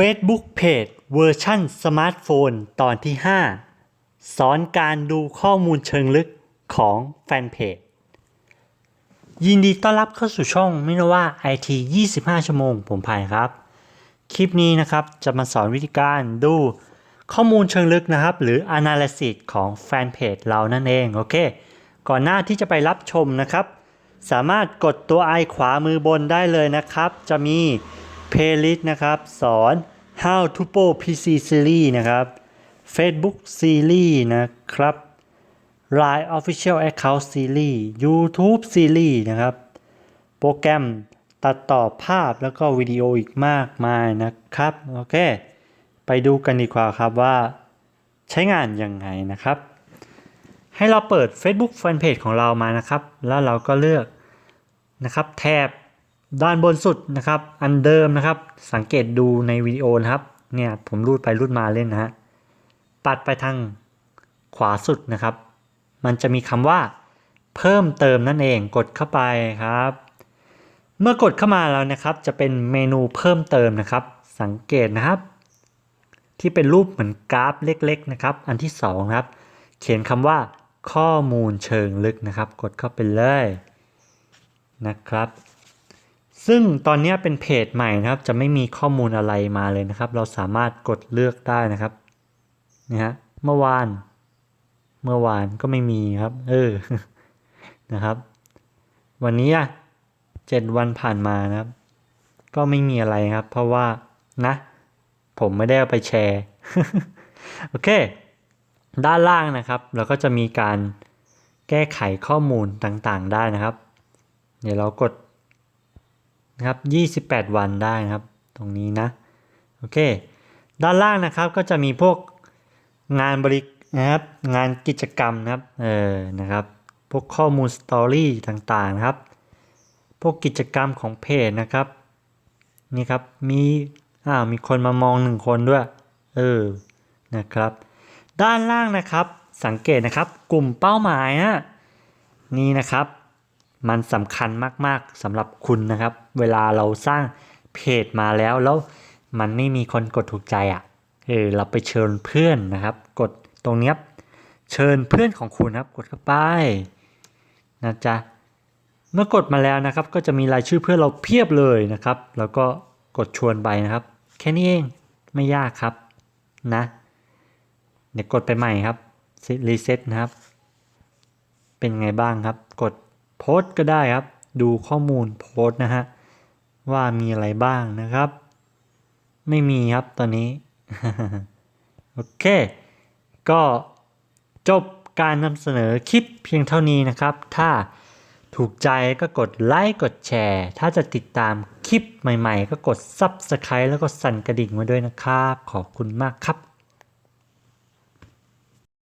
Facebook Page เวอร์ชันสมาร์ทโฟนตอนที่ 5 สอนการดูข้อมูลเชิงลึกของแฟนเพจ ยินดีต้อนรับเข้าสู่ช่องมินว่า IT 25 ชั่วโมง ผมพายครับ คลิปนี้นะครับจะมาสอนวิธีการดูข้อมูลเชิงลึกนะครับ หรือ Analysis ของแฟนเพจเรานั่นเอง โอเค ก่อนหน้าที่จะไปรับชมนะครับ สามารถกดตัวไอขวามือบนได้เลยนะครับ จะมี Playlist นะครับ สอน How to Pro PC Series นะครับ Facebook Series นะครับ Line Official Account Series YouTube Series นะครับ โปรแกรมตัดต่อภาพแล้วก็วิดีโออีกมากมายนะครับ โอเค ไปดูกันดีกว่าครับว่าใช้งานยังไงนะครับ ให้เราเปิด Facebook Fanpage ของเรามานะครับ แล้วเราก็เลือกนะครับแถบ ด้านบนสุดนะครับ อันเดิมนะครับ สังเกตดูในวิดีโอนะครับ เนี่ยผมรูดไปรูดมาเล่นนะฮะ ปัดไปทางขวาสุดนะครับ มันจะมีคำว่า เพิ่มเติมนั่นเอง กดเข้าไปครับ เมื่อกดเข้ามาแล้วนะครับ จะเป็นเมนูเพิ่มเติมนะครับ สังเกตนะครับ ที่เป็นรูปเหมือนกราฟเล็ก ๆ นะครับ อันที่สองครับ เขียนคำว่า ข้อมูลเชิงลึกนะครับ กดเข้าไปเลยนะครับ ซึ่งตอนนี้เป็นเพจใหม่นะครับ จะไม่มีข้อมูลอะไรมาเลยนะครับ เราสามารถกดเลือกได้นะครับนะฮะเมื่อวาน เมื่อวานก็ไม่มีครับ เออนะครับ วันนี้อะเจ็ดวันผ่านมานะครับ ก็ไม่มีอะไรครับ เพราะว่านะ ผมไม่ได้เอาไปแชร์โอเค ด้านล่างนะครับ เราก็จะมีการแก้ไขข้อมูลต่างๆ ได้นะครับ เดี๋ยวเรากด นะครับ 28 วันได้นะครับ ตรงนี้นะ โอเค ด้านล่างนะครับก็จะมีพวกงานบรินะครับ งานกิจกรรมนะครับ เออ นะครับ พวกข้อมูลสตอรี่ต่างๆนะครับ พวกกิจกรรมของเพจนะครับ นี่ครับ มี อ้าว มีคนมามองหนึ่งคนด้วย เออ นะครับ ด้านล่างนะครับ สังเกตนะครับ กลุ่มเป้าหมายนะนี่นะครับ มันสำคัญมากๆสำหรับคุณนะครับ เวลาเราสร้างเพจมาแล้วแล้วมันไม่มีคนกดถูกใจอะ่ะเออเราไปเชิญเพื่อนนะครับ กดตรงนี้เชิญเพื่อนของคุณนะครับ กดเข้าไปนะจ๊ะเมื่อกดมาแล้วนะครับ ก็จะมีรายชื่อเพื่อนเราเพียบเลยนะครับ แล้วก็กดชวนไปนะครับ แค่นี้เองไม่ยากครับนะเดี๋ยวกดไปใหม่ครับรีเซ็ตนะครับ เป็นไงบ้างครับ กด โพสต์ก็ได้ครับ ดูข้อมูลโพสต์นะฮะ ว่ามีอะไรบ้างนะครับ ไม่มีครับตอนนี้ โอเค ก็จบการนำเสนอคลิปเพียงเท่านี้นะครับ ถ้าถูกใจก็กดไลค์กดแชร์ ถ้าจะติดตามคลิปใหม่ๆ ก็กด Subscribe แล้วก็สั่นกระดิ่งมาด้วยนะครับ ขอบคุณมากครับ